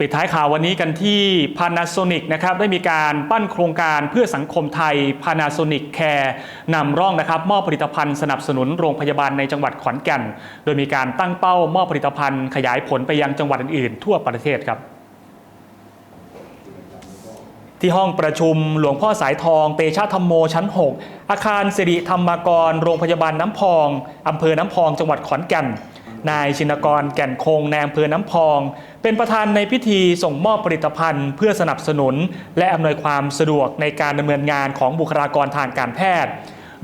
ปิดท้ายข่าววันนี้กันที่ Panasonic นะครับได้มีการปั้นโครงการเพื่อสังคมไทย Panasonic Care นำร่องนะครับมอบผลิตภัณฑ์สนับสนุนโรงพยาบาลในจังหวัดขอนแก่น โดยมีการตั้งเป้ามอบผลิตภัณฑ์ขยายผลไปยังจังหวัดอื่นๆ ทั่วประเทศครับที่ห้องประชุมหลวงพ่อสายทองเตชะธรรมโมชั้น 6 อาคารสิริธรรมกร โรงพยาบาลน้ำพองอำเภอน้ำพองจังหวัดขอนแก่น นายชินกรแก่นคงในอำเภอน้ำพอง เป็นประธานในพิธีส่งมอบผลิตภัณฑ์ เพื่อสนับสนุน และอำนวยความสะดวกในการดำเนินงานของบุคลากรทางการแพทย์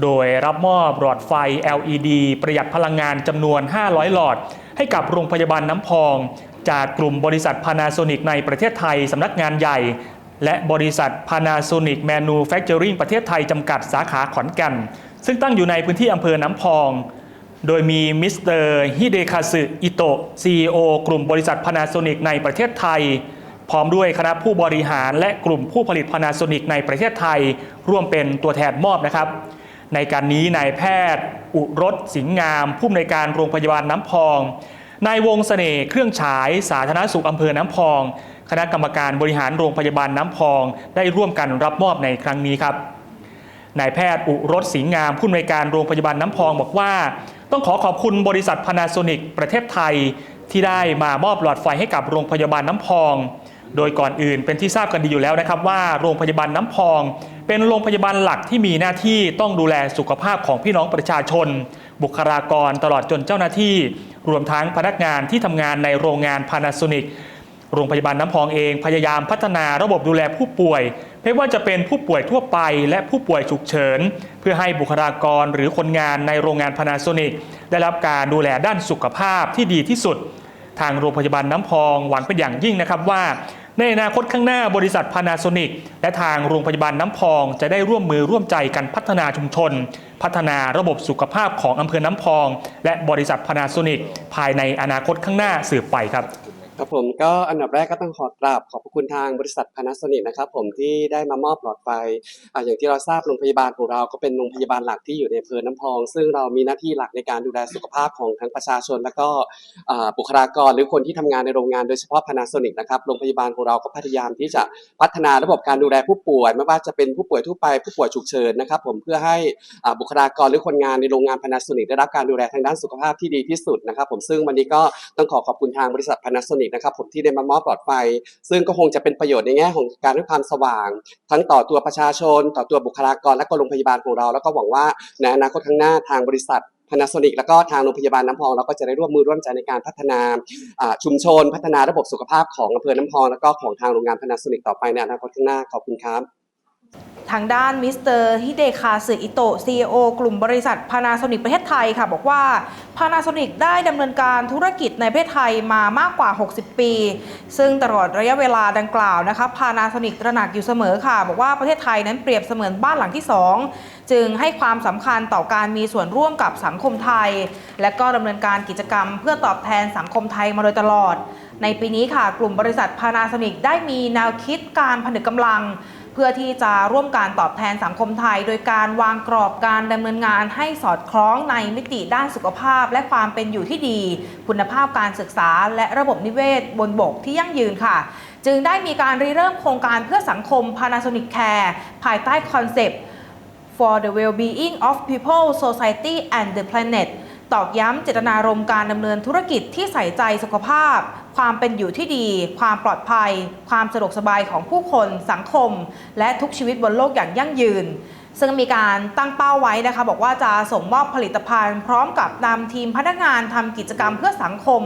โดยรับมอบหลอดไฟ LED ประหยัดพลังงานจำนวน 500 หลอด ให้กับโรงพยาบาลน้ำพอง จากกลุ่มบริษัท Panasonic ในประเทศไทยสำนักงานใหญ่ และบริษัท Panasonic Manufacturing ประเทศไทยจำกัดสาขาขอนแก่นซึ่งตั้งอยู่ในพื้นที่อำเภอน้ำพอง โดยมีมิสเตอร์ฮิเดคาสึอิโตะ CEO กลุ่มบริษัท Panasonic ในประเทศไทย พร้อมด้วยคณะผู้บริหารและกลุ่มผู้ผลิต Panasonic ในประเทศไทย ร่วมเป็นตัวแทนมอบนะครับ ในการนี้นายแพทย์ อุรสสิงห์งาม ผู้อำนวยการโรงพยาบาลน้ำพองนายวงเสน่ห์เครื่องฉายสาธารณสุขอำเภอน้ำพอง คณะกรรมการบริหารโรงพยาบาลน้ำพอง ได้ร่วมกันรับมอบในครั้งนี้ครับ นายแพทย์อุรสสิงงาม ผู้อำนวยการโรงพยาบาลน้ำพองบอกว่า ต้องขอขอบคุณบริษัท Panasonic ประเทศไทย ที่ได้มามอบหลอดไฟให้กับโรงพยาบาลน้ำพอง โดยก่อนอื่นเป็นที่ทราบกันดีอยู่แล้วนะครับว่าโรงพยาบาลน้ำพอง เป็นโรงพยาบาลหลักที่มีหน้าที่ต้องดูแลสุขภาพของพี่น้องประชาชน บุคลากรตลอดจนเจ้าหน้าที่ รวมทั้งพนักงานที่ทำงานในโรงงาน Panasonic โรงพยาบาลน้ำพองเองพยายามพัฒนาระบบดูแลผู้ป่วย ไม่ว่าจะเป็นผู้ป่วยทั่วไปและผู้ป่วยฉุกเฉิน เพื่อให้บุคลากรหรือคนงานในโรงงาน Panasonic ได้รับการดูแลด้านสุขภาพที่ดีที่สุด ทางโรงพยาบาลน้ำพองหวังเป็นอย่างยิ่งนะครับว่าในอนาคตข้างหน้าบริษัท Panasonic และทางโรงพยาบาลน้ำพองจะได้ร่วมมือร่วมใจกันพัฒนาชุมชน พัฒนาระบบสุขภาพของอำเภอน้ำพอง และบริษัท Panasonic ภายในอนาคตข้างหน้าสืบไปครับ ครับผมก็อันดับแรกก็ต้องขอกราบขอบพระคุณทางบริษัท Panasonic นะครับผมที่ได้มามอบหลอดไฟอ่าอย่างที่เราทราบโรงพยาบาลของเราก็เป็นโรงพยาบาลหลักที่อยู่ในอำเภอน้ำพอง ซึ่งเรามีหน้าที่หลักในการดูแลสุขภาพของทั้งประชาชน และก็บุคลากรหรือคนที่ทำงานในโรงงานโดยเฉพาะ Panasonic นะครับโรงพยาบาลของเราก็พยายามที่จะพัฒนาระบบการดูแลผู้ป่วย ไม่ว่าจะเป็นผู้ป่วยทั่วไปผู้ป่วยฉุกเฉินนะครับผมเพื่อให้บุคลากรหรือคนงานในโรงงาน Panasonic ได้รับการดูแลทางด้านสุขภาพที่ดีที่สุดนะครับผมซึ่งวันนี้ก็ต้องขอขอบคุณทางบริษัท Panasonic นนะครับผมที่ได้มามอบหลอดไฟ ซึ่งก็คงจะเป็นประโยชน์ในแง่ของการให้ความสว่าง ทั้งต่อตัวประชาชน ต่อตัวบุคลากรและก็โรงพยาบาลของเรา แล้วก็หวังว่าในอนาคตข้างหน้าทางบริษัท Panasonic แล้วก็ทางโรงพยาบาลน้ำพองเราก็จะได้ร่วมมือร่วมใจในการพัฒนาอ่าชุมชน พัฒนาระบบสุขภาพของอำเภอน้ำพองแล้วก็ของทางโรงงาน Panasonic ต่อไปในอนาคตข้างหน้าขอบคุณครับ ทางด้านมิสเตอร์ฮิเดคาสึอิโตะ CEO กลุ่มบริษัท Panasonic ประเทศไทยค่ะ บอกว่า Panasonic ได้ดำเนินการธุรกิจในประเทศไทยมามากกว่า 60 ปี ซึ่งตลอดระยะเวลาดังกล่าวนะคะ Panasonic ตระหนักอยู่เสมอค่ะ บอกว่าประเทศไทยนั้นเปรียบเสมือนบ้านหลังที่ 2 จึงให้ความสำคัญต่อการมีส่วนร่วมกับสังคมไทย และก็ดำเนินการกิจกรรม เพื่อตอบแทนสังคมไทยมาโดยตลอด ในปีนี้ค่ะ กลุ่มบริษัท Panasonic ได้มีแนวคิดการผนึกกำลัง เพื่อที่จะร่วมการตอบแทนสังคมไทย โดยการวางกรอบการดำเนินงานให้สอดคล้องในมิติด้านสุขภาพ และความเป็นอยู่ที่ดี คุณภาพการศึกษา และระบบนิเวศ บนบกที่ยั่งยืนค่ะ จึงได้มีการริเริ่มโครงการเพื่อสังคม Panasonic Care ภายใต้คอนเซปต์ for the well-being of people, society and the planet ตอกย้ำเจตนารมณ์การดำเนินธุรกิจที่ใส่ใจสุขภาพ ความเป็นอยู่ที่ดี ความปลอดภัย ความสะดวกสบายของผู้คน สังคม และทุกชีวิตบนโลกอย่างยั่งยืน ซึ่งมีการตั้งเป้าไว้นะคะ บอกว่าจะส่งมอบผลิตภัณฑ์ พร้อมกับนำทีมพนักงานทำกิจกรรมเพื่อสังคม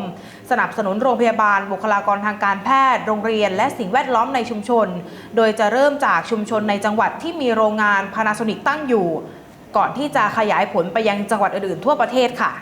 สนับสนุนโรงพยาบาล บุคลากรทางการแพทย์ โรงเรียน และสิ่งแวดล้อมในชุมชน โดยจะเริ่มจากชุมชนในจังหวัดที่มีโรงงาน Panasonic ตั้งอยู่ ก่อนที่จะขยายผลไปยังจังหวัดอื่นๆทั่วประเทศค่ะ